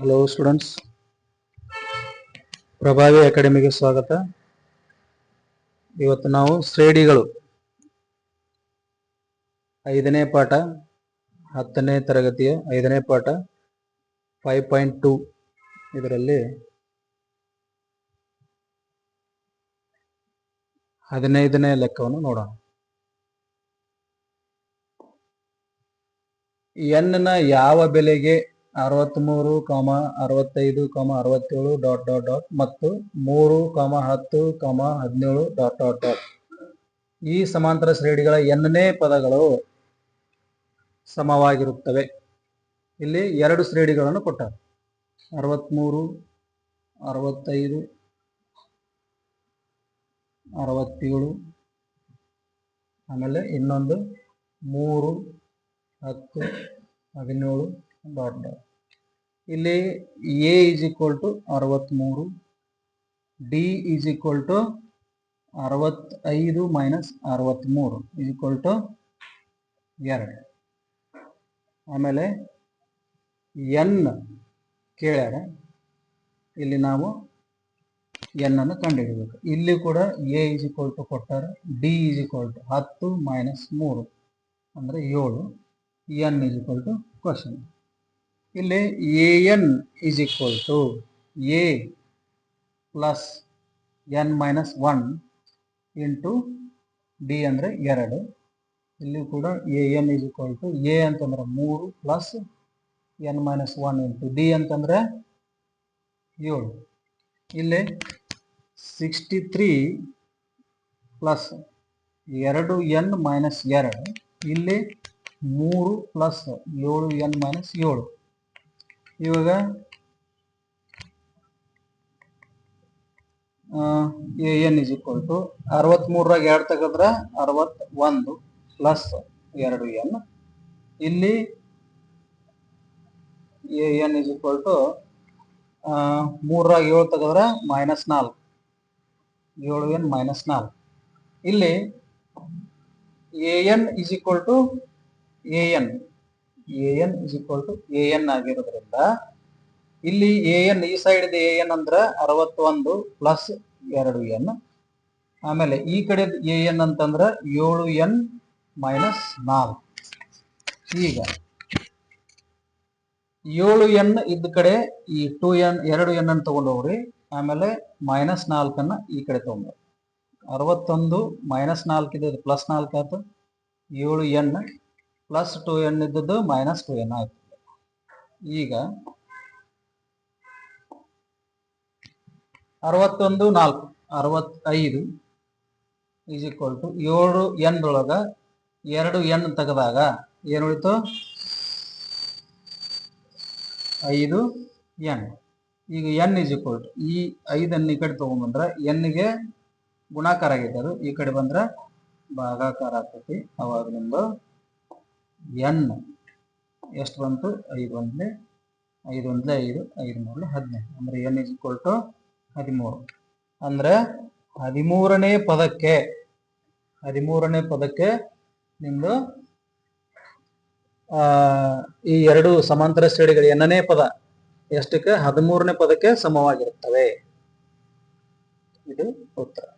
Hello students ಪ್ರಭಾವಿ ಅಕಾಡೆಮಿಗೆ ಸ್ವಾಗತ. ಇವತ್ತು ನಾವು ಶ್ರೇಣಿಗಳು. ಐದನೇ ಪಾಠ, ಹತ್ತನೇ ತರಗತಿಯ ಐದನೇ ಪಾಠ ಫೈವ್ ಪಾಯಿಂಟ್ ಟೂ ಇದರಲ್ಲಿ ಹದಿನೈದನೇ ಲೆಕ್ಕವನ್ನು ನೋಡೋಣ. ಎನ್ನ ಯಾವ ಬೆಲೆಗೆ ಅರವತ್ಮೂರು ಕಾಮ ಅರವತ್ತೈದು ಕಾಮ ಅರವತ್ತೇಳು ಡಾಟ್ ಡಾಟ್ ಡಾಟ್ ಮತ್ತು ಮೂರು ಕಾಮ ಹತ್ತು ಕಾಮ ಹದಿನೇಳು ಡಾಟ್ ಡಾಟ್ ಡಾಟ್. ಈ ಸಮಾಂತರ ಶ್ರೇಣಿಗಳ ಎನ್ನನೇ ಪದಗಳು ಸಮವಾಗಿರುತ್ತವೆ. ಇಲ್ಲಿ ಎರಡು ಶ್ರೇಣಿಗಳನ್ನು ಕೊಟ್ಟಾರೆ. ಅರವತ್ತ್ಮೂರು ಅರವತ್ತೈದು, ಅರವತ್ತೇಳು, ಆಮೇಲೆ ಇನ್ನೊಂದು ಮೂರು, ಹತ್ತು, ಹದಿನೇಳು ಡಾಟ್ ಡಾಟ್ ಇಲ್ಲಿ ಎ ಈಸ್ ಈಕ್ವಲ್ ಟು ಅರವತ್ತ್ಮೂರು ಡಿ ಈಸ್ ಈಕ್ವಲ್ ಟು ಅರವತ್ತೈದು ಮೈನಸ್ ಅರವತ್ತ್ಮೂರು ಈಸ್ ಈಕ್ವಲ್ ಟು ಎರಡು. ಆಮೇಲೆ ಎನ್ ಕೇಳ್ಯಾರ, ಇಲ್ಲಿ ನಾವು ಎನ್ನನ್ನು ಕಂಡುಹಿಡಬೇಕು. ಇಲ್ಲಿ ಕೂಡ ಎ ಈಸ್ ಈಕ್ವಲ್ ಟು ಕೊಟ್ಟಾರೆ ಡಿ ಈಸ್ ಈಕ್ವಲ್ ಟು ಹತ್ತು ಮೈನಸ್ ಮೂರು ಅಂದರೆ ಏಳು. N is equal to question ಇಲ್ಲಿ a n is equal to a plus n minus one into d ಅಂದರೆ ಎರಡು. ಇಲ್ಲಿ ಕೂಡ a n is equal to a ಅಂತಂದ್ರೆ ಮೂರು plus n minus one into d ಅಂತಂದ್ರೆ ಏಳು. ಇಲ್ಲಿ ಸಿಕ್ಸ್ಟಿ ತ್ರೀ ಪ್ಲಸ್ ಎರಡು ಎನ್ ಮೈನಸ್ ಎರಡು. ಇಲ್ಲಿ ಮೂರು ಪ್ಲಸ್ ಏಳು ಎನ್ ಮೈನಸ್ ಏಳು. ಇವಾಗ a, n is equal to ಅರವತ್ಮೂರಾಗ ಎರಡು ತೆಗೆದ್ರೆ ಅರವತ್ ಒಂದು ಪ್ಲಸ್ ಎರಡು ಎನ್. ಇಲ್ಲಿ a, n is equal to ಮೂರಾಗ ಏಳು ತೆಗೆದ್ರೆ ಮೈನಸ್ ನಾಲ್ಕು. ಏಳು ಎನ್ ಮೈನಸ್ ನಾಲ್ಕು. ಇಲ್ಲಿ A, N is equal to A, N. A N is equal to A N ಆಗಿರೋದ್ರಿಂದ, ಇಲ್ಲಿ ಎ ಎನ್ ಈ ಸೈಡ್ ಎ ಎನ್ ಅಂದ್ರೆ ಅರವತ್ತೊಂದು ಪ್ಲಸ್ ಎರಡು ಎನ್ ಆಮೇಲೆ ಈ ಕಡೆ ಎ ಎನ್ ಅಂತಂದ್ರೆ ಏಳು ಎನ್ ಮೈನಸ್ ನಾಲ್ಕು. ಈಗ ಏಳು ಎನ್ ಇದ್ದ ಕಡೆ ಈ ಟೂ ಎನ್ ಎರಡು ಎನ್ ಅನ್ನು ತಗೊಂಡೋಗ್ರಿ. ಆಮೇಲೆ ಮೈನಸ್ ನಾಲ್ಕನ್ನ ಈ ಕಡೆ ತಗೊಂಡ್ರಿ ಅರವತ್ತೊಂದು ಮೈನಸ್ ನಾಲ್ಕು ಇದೆ ಪ್ಲಸ್ ನಾಲ್ಕು ಆಯ್ತು. ಏಳು ಎನ್ ಪ್ಲಸ್ ಟು ಎನ್ ಇದ್ದದ್ದು ಮೈನಸ್ ಟು ಎನ್ ಆಯ್ತು. ಈಗ ಅರವತ್ತೊಂದು ನಾಲ್ಕು, ಅರವತ್ತೈದು ಈಸ್ ಈಕ್ವಲ್ ಟು ಏಳು ಎನ್ ಒಳಗ ಎರಡು ಎನ್ ತೆಗೆದಾಗ ಏನು ಉಳಿತು? ಐದು ಎನ್ ಈಗ ಎನ್ ಈಸ್ ಈಕ್ವಲ್ ಟು ಈ ಐದನ್ನು ಈ ಕಡೆ ತಗೊಂಡ್ಬಂದ್ರೆ ಎನ್ಗೆ ಗುಣಾಕಾರ ಆಗೈತೆ ಅದು ಈ ಕಡೆ ಬಂದ್ರೆ ಭಾಗಾಕಾರ ಆಗ್ತೈತಿ. ಅವಾಗ ನಿಮ್ದು ಎನ್ ಎಷ್ಟು ಬಂತು? ಐದು ಒಂದ್ಲೆ ಐದು ಒಂದ್ಲೆ ಐದು ಐದು ಮೂರಲೆ ಹದಿನೈದು. ಅಂದ್ರೆ ಎನ್ ಇಸ್ ಈಕ್ವಲ್ ಟು ಹದಿಮೂರು. ಅಂದ್ರೆ ಹದಿಮೂರನೇ ಪದಕ್ಕೆ ಹದಿಮೂರನೇ ಪದಕ್ಕೆ ನಿಮ್ದು, ಆ, ಈ ಎರಡು ಸಮಾಂತರ ಶ್ರೇಣಿಗಳು ಎನ್ನನೇ ಪದ, ಎಷ್ಟಕ್ಕೆ? ಹದಿಮೂರನೇ ಪದಕ್ಕೆ ಸಮವಾಗಿರುತ್ತವೆ. ಇದು ಉತ್ತರ.